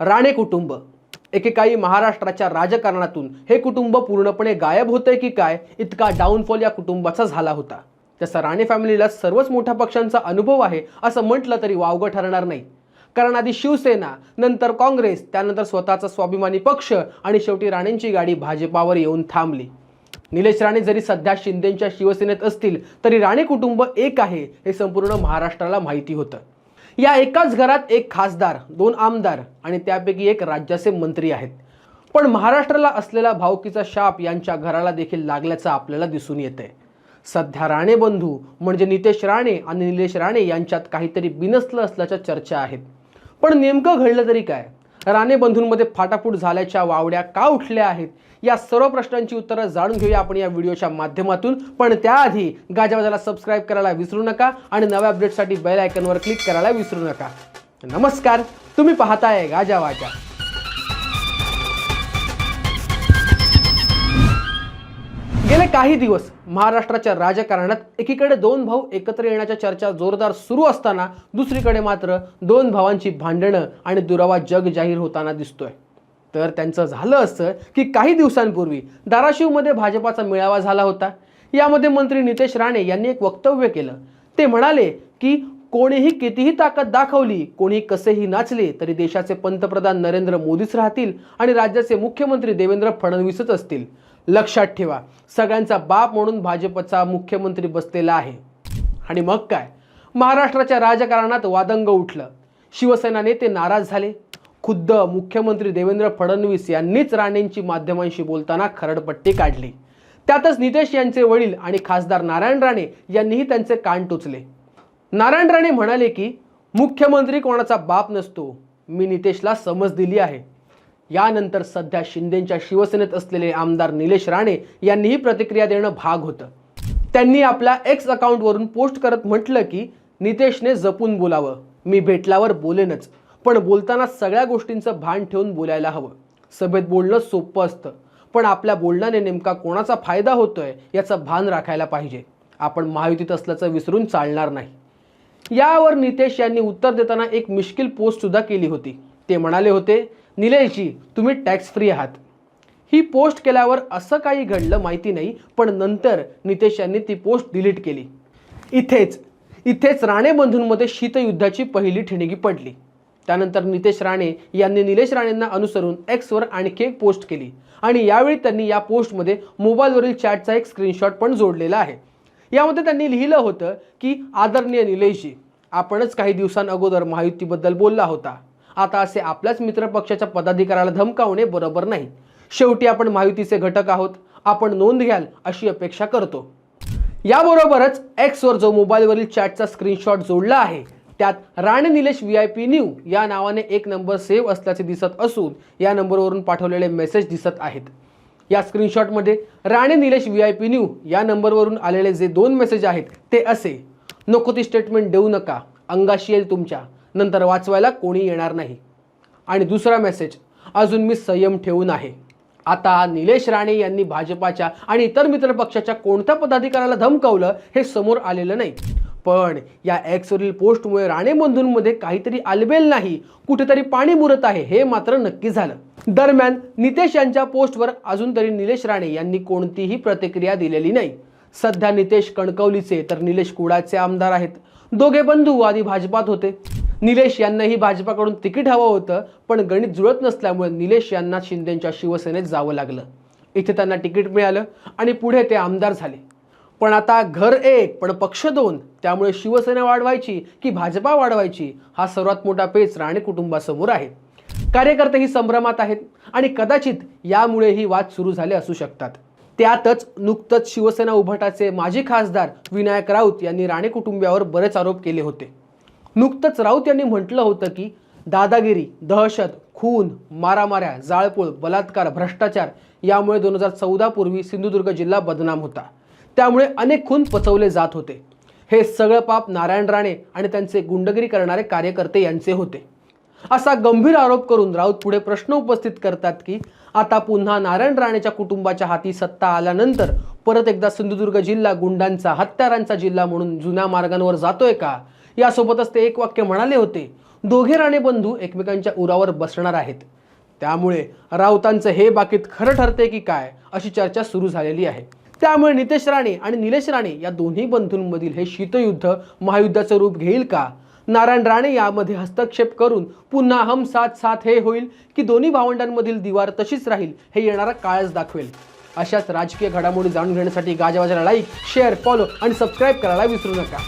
राणे कुटुंब. एकेकाळी महाराष्ट्राच्या राजकारणातून हे कुटुंब पूर्णपणे गायब होतंय की काय? इतका डाऊनफॉल या कुटुंबाचा झाला होता. तसा राणे फॅमिलीला सर्वच मोठ्या पक्षांचा अनुभव आहे असं म्हटलं तरी वावगं ठरणार नाही. कारण आधी शिवसेना नंतर काँग्रेस त्यानंतर स्वतःचा स्वाभिमानी पक्ष आणि शेवटी राणेंची गाडी भाजपावर येऊन थांबली. निलेश राणे जरी सध्या शिंदेच्या शिवसेनेत असतील तरी राणे कुटुंब एक आहे हे संपूर्ण महाराष्ट्राला माहिती होतं. या एकाच घरात एक खासदार दोन आमदार आणि त्यापैकी एक राज्याचे मंत्री आहेत. पण महाराष्ट्राला असलेला भावकीचा शाप यांच्या घराला देखील लागल्याचं आपल्याला दिसून येतंय. सध्या राणे बंधू म्हणजे नितेश राणे आणि निलेश राणे यांच्यात काहीतरी बिनसलं असल्याच्या चर्चा आहेत. पण नेमकं घडलं तरी काय? राणे बंधूंमध्ये फाटाफूट झाल्याच्या वावड्या का उठल्या आहेत? या सर्व प्रश्नांची उत्तरं जाणून घेऊया आपण या व्हिडिओच्या माध्यमातून. पण त्याआधी गाजावाजाला सबस्क्राईब करायला विसरू नका आणि नव्या अपडेटसाठी बेल आयकनवर क्लिक करायला विसरू नका. नमस्कार तुम्ही पाहताय गाजावाजा. काही दिवस महाराष्ट्राच्या राजकारणात एकीकडे दोन भाऊ एकत्र येण्याच्या चर्चा जोरदार सुरू असताना दुसरीकडे मात्र दोन भावांची भांडणं आणि दुरावा जग जाहीर होताना दिसतोय. तर त्यांचं झालं असं की काही दिवसांपूर्वी धाराशिवमध्ये भाजपाचा मेळावा झाला होता. यामध्ये मंत्री नितेश राणे यांनी एक वक्तव्य केलं. ते म्हणाले की कोणीही कितीही ताकद दाखवली कोणी कसेही नाचले तरी देशाचे पंतप्रधान नरेंद्र मोदीच राहतील आणि राज्याचे मुख्यमंत्री देवेंद्र फडणवीसच असतील. लक्षात ठेवा. सगळ्यांचा बाप म्हणून भाजपचा मुख्यमंत्री बसलेला आहे. आणि मग काय? महाराष्ट्राच्या राजकारणात वादंग उठलं. शिवसेना नेते नाराज झाले. खुद्द मुख्यमंत्री देवेंद्र फडणवीस यांनीच राणेंची माध्यमांशी बोलताना खरडपट्टी काढली. त्यातच नितेश यांचे वडील आणि खासदार नारायण राणे यांनीही त्यांचे कान टोचले. नारायण राणे म्हणाले की मुख्यमंत्री कोणाचा बाप नसतो. मी नितेशला समज दिली आहे. यानंतर सध्या शिंदेच्या शिवसेनेत असलेले आमदार निलेश राणे यांनीही प्रतिक्रिया देणं भाग होतं. त्यांनी आपल्या एक्स अकाउंटवरून पोस्ट करत म्हटलं की नितेशने जपून बोलावं. मी भेटल्यावर बोलेनच. पण बोलताना सगळ्या गोष्टींचं भान ठेवून बोलायला हवं. सभेत बोलणं सोपं असतं. पण आपल्या बोलण्याने नेमका कोणाचा फायदा होतोय याचं भान राखायला पाहिजे. आपण महायुतीत असल्याचं विसरून चालणार नाही. यावर नितेश यांनी उत्तर देताना एक मिश्किल पोस्ट सुद्धा केली होती. ते म्हणाले होते निलेशजी तुम्ही टॅक्स फ्री आहात. ही पोस्ट केल्यावर असं काही घडलं माहिती नाही पण नंतर नितेश यांनी ती पोस्ट डिलीट केली. इथेच इथेच राणे बंधूंमध्ये शीतयुद्धाची पहिली ठिणगी पडली. त्यानंतर नितेश राणे यांनी निलेश राणेंना अनुसरून एक्सवर आणखी एक पोस्ट केली आणि यावेळी त्यांनी या पोस्टमध्ये मोबाईलवरील चॅटचा एक स्क्रीनशॉट पण जोडलेला आहे. यामध्ये त्यांनी लिहिलं होतं की आदरणीय निलेशजी आपणच काही दिवसांअगोदर महायुतीबद्दल बोलला होता. आता असे आपल्याच मित्रपक्षाच्या पदाधिकाऱ्याला धमकावणे बरोबर नाही. शेवटी आपण महायुतीचे घटक आहोत. आपण नोंद घ्याल अशी अपेक्षा करतो. याबरोबरच एक्सवर जो मोबाईलवरील चॅटचा स्क्रीनशॉट जोडला आहे त्यात Rane Nilesh V I P new या नावाने एक नंबर सेव्ह असल्याचे दिसत असून या नंबरवरून पाठवलेले मेसेज दिसत आहेत. या स्क्रीनशॉटमध्ये Rane Nilesh V I P new या नंबरवरून आलेले जे दोन मेसेज आहेत ते असे. नको ती स्टेटमेंट देऊ नका. अंगाशी येईल तुमच्या. नंतर वाचवायला कोणी येणार नाही. आणि दुसरा मेसेज अजून मी संयम ठेवून आहे. आता निलेश राणे यांनी भाजपाच्या आणि इतर मित्रपक्षाच्या कोणत्या पदाधिकाऱ्याला धमकावलं हे समोर आलेलं नाही. पण या एक्सवरील पोस्टमुळे राणे बंधूंमध्ये काहीतरी आलबेल नाही. कुठेतरी पाणी मुरत आहे हे मात्र नक्की झालं. दरम्यान नितेश यांच्या पोस्टवर अजून तरी निलेश राणे यांनी कोणतीही प्रतिक्रिया दिलेली नाही. सध्या नितेश कणकवलीचे तर निलेश कुडाचे आमदार आहेत. दोघे बंधू आधी भाजपात होते. निलेश यांनाही भाजपाकडून तिकीट हवं होतं पण गणित जुळत नसल्यामुळे निलेश यांना शिंदेच्या शिवसेनेत जावं लागलं. इथे त्यांना तिकीट मिळालं आणि पुढे ते आमदार झाले. पण आता घर एक पण पक्ष दोन त्यामुळे शिवसेना वाढवायची की भाजपा वाढवायची हा सर्वात मोठा पेच राणे कुटुंबासमोर आहे. कार्यकर्तेही संभ्रमात आहेत आणि कदाचित यामुळेही वाद सुरू झाले असू शकतात. त्यातच नुकतंच शिवसेना उभाटाचे माजी खासदार विनायक राऊत यांनी राणे कुटुंबियावर बरेच आरोप केले होते. नुकतंच राऊत यांनी म्हटलं होतं की दादागिरी दहशत खून मारामाऱ्या जाळपोळ बलात्कार भ्रष्टाचार यामुळे दोन हजार चौदा पूर्वी सिंधुदुर्ग जिल्हा बदनाम होता. त्यामुळे अनेक खून पचवले जात होते. हे सगळं पाप नारायण राणे आणि त्यांचे गुंडगिरी करणारे कार्यकर्ते यांचे होते. असा गंभीर आरोप करून राऊत पुढे प्रश्न उपस्थित करतात की आता पुन्हा नारायण राणेच्या कुटुंबाच्या हाती सत्ता आल्यानंतर परत एकदा सिंधुदुर्ग जिल्हा गुंडांचा हत्यारांचा जिल्हा म्हणून जुन्या मार्गांवर जातोय का? यासोबतच ते एक वाक्य म्हणाले होते दोघे राणे बंधू एकमेकांच्या उरावर बसणार आहेत. त्यामुळे राऊतांचं हे बाकीत खरं ठरते की काय अशी चर्चा सुरू झालेली आहे. त्यामुळे नितेश राणे आणि निलेश राणे या दोन्ही बंधूंमधील हे शीतयुद्ध महायुद्धाचं रूप घेईल का? नारायण राणे यामध्ये हस्तक्षेप करून पुन्हा हम साथ साथ हे होईल की दोन्ही भावंडांमधील दिवार तशीच राहील हे येणारा काळच दाखवेल. अशाच राजकीय घडामोडी जाणून घेण्यासाठी गाजावाजाला लाईक शेअर फॉलो आणि सबस्क्राईब करायला विसरू नका.